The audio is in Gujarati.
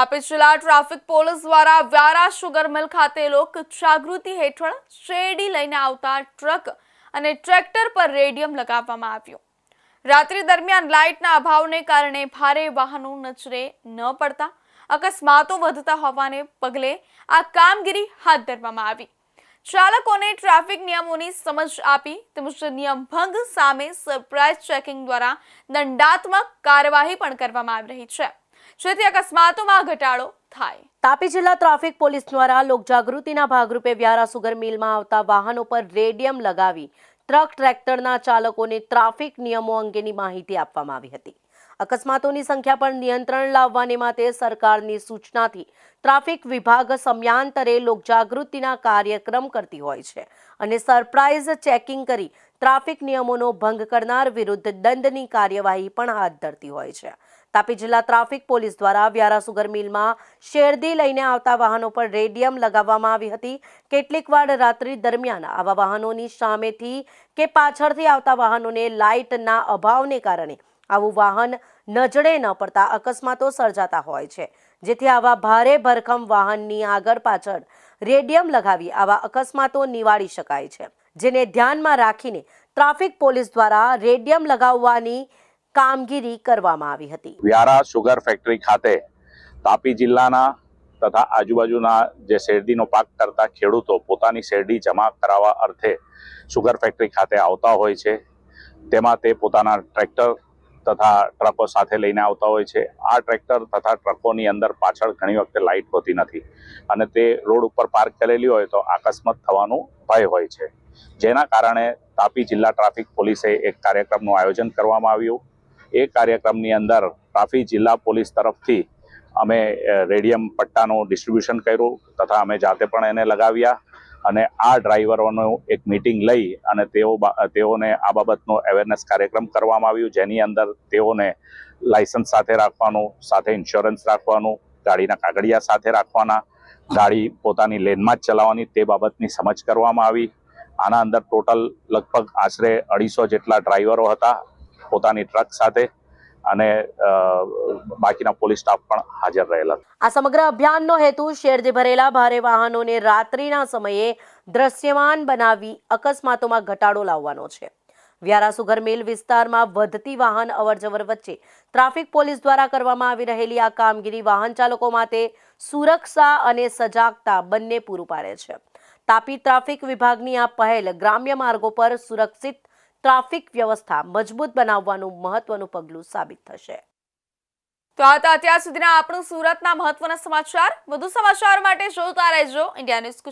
તાપી જિલ્લા ટ્રાફિક પોલીસ દ્વારા વ્યારા શુગર મિલ ખાતે લોક જાગૃતિ હેઠળ શેરડી લઈને આવતા ટ્રક અને ટ્રેક્ટર પર રેડિયમ લગાવવામાં આવ્યું. રાત્રિ દરમિયાન લાઇટના અભાવને કારણે ભારે વાહનો નજરે ન પડતા અકસ્માતો વધતા હોવાને પગલે આ કામગીરી હાથ ધરવામાં આવી. ચાલકોને ટ્રાફિક નિયમોની સમજ આપી તેમજ નિયમ ભંગ સામે સરપ્રાઇઝ ચેકિંગ દ્વારા દંડાત્મક કાર્યવાહી પણ કરવામાં આવી રહી છે. જેથી અકસ્માતોમાં ઘટાડો થાય. તાપી જિલ્લા ટ્રાફિક પોલીસ દ્વારા લોકજાગૃતિના ભાગરૂપે વ્યારા સુગર મિલમાં આવતા વાહનો પર રેડિયમ લગાવી ટ્રક ટ્રેક્ટરના ચાલકોને ટ્રાફિક નિયમો અંગેની માહિતી આપવામાં આવી હતી. અકસ્માતોની સંખ્યા પર નિયંત્રણ લાવવાને માટે સરકારની સૂચનાથી ટ્રાફિક વિભાગ સમયાંતરે લોકજાગૃતિના કાર્યક્રમ કરતી હોય છે અને સરપ્રાઇઝ ચેકિંગ કરી ટ્રાફિક નિયમોનો ભંગ કરનાર વિરુદ્ધ દંડની કાર્યવાહી પણ હાથ ધરતી હોય છે. તાપી જિલ્લા ટ્રાફિક પોલીસ દ્વારા વ્યારા સુગર મિલમાં શેરદી લઈને આવતા વાહનો પર રેડિયમ લગાવવામાં આવી હતી. કેટલીક વાર રાત્રિ દરમિયાન આવા વાહનોની સામેથી કે પાછળથી આવતા વાહનોને લાઇટના અભાવને કારણે આવું વાહન નજરે ન પડતા અકસ્માતો સર્જાતા હોય છે. જેથી આવા ભારે ભરખમ વાહનની આગળ પાછળ રેડિયમ લગાવી આવા અકસ્માતો નિવાળી શકાય છે. જેને ધ્યાનમાં રાખીને ટ્રાફિક પોલીસ દ્વારા રેડિયમ લગાવવાની કામગીરી કરવામાં આવી હતી. વ્યારા સુગર ફેક્ટરી ખાતે તાપી જિલ્લાના તથા આજુબાજુના જે શેરડીનો પાક કરતા ખેડૂતો પોતાની શેરડી જમા કરાવવા અર્થે સુગર ફેક્ટરી ખાતે આવતા હોય છે. તેમાં તે પોતાના ટ્રેક્ટર તથા ટ્રકો સાથે લઈને આવતા હોય છે. આ ટ્રેક્ટર તથા ટ્રકોની અંદર પાછળ ઘણી વખતે લાઇટ હોતી નથી અને તે રોડ ઉપર પાર્ક કરેલી હોય તો અકસ્માત થવાનું ભય હોય છે. જેના કારણે તાપી જિલ્લા ટ્રાફિક પોલીસે એક કાર્યક્રમનું આયોજન કરવામાં આવ્યું. એ કાર્યક્રમની અંદર ટ્રાફિક જિલ્લા પોલીસ તરફથી અમે રેડિયમ પટ્ટાનું ડિસ્ટ્રીબ્યુશન કર્યું તથા અમે જાતે પણ એને લગાવ્યા અને આ ડ્રાઈવરોનું એક મીટિંગ લઈ અને તેઓ તેઓને આ બાબતનો અવેરનેસ કાર્યક્રમ કરવામાં આવ્યું, જેની અંદર તેઓને લાયસન્સ સાથે રાખવાનું, સાથે ઇન્સ્યોરન્સ રાખવાનું, ગાડીના કાગળિયા સાથે રાખવાના, ગાડી પોતાની લેનમાં જ ચલાવવાની તે બાબતની સમજ કરવામાં આવી. આના અંદર ટોટલ લગભગ આશરે અઢીસો જેટલા ડ્રાઈવરો હતા. પોતાની ટ્રક સાથે અને બાકીના પોલીસ સ્ટાફ પણ હાજર રહેલા આ સમગ્ર અભિયાનનો હેતુ શેરથી ભરેલા ભારે વાહનોને રાત્રિના સમયે દ્રશ્યમાન બનાવી અકસ્માતોમાં ઘટાડો લાવવાનો છે. વ્યારા સુગર મિલ વિસ્તારમાં વધતી વાહન અવરજવર વચ્ચે ટ્રાફિક પોલીસ દ્વારા કરવામાં આવી રહેલી આ કામગીરી વાહન ચાલકો માટે સુરક્ષા અને સજાગતા બંને પૂરું પાડે છે. તાપી ટ્રાફિક વિભાગની આ પહેલ ગ્રામ્ય માર્ગો પર સુરક્ષિત ટ્રાફિક વ્યવસ્થા મજબૂત બનાવવાનું મહત્વનું પગલું સાબિત થશે. તો આ હતા અત્યાર સુધીના આપણું સુરતના મહત્વના સમાચાર. વધુ સમાચાર માટે જોતા રહેજો. India news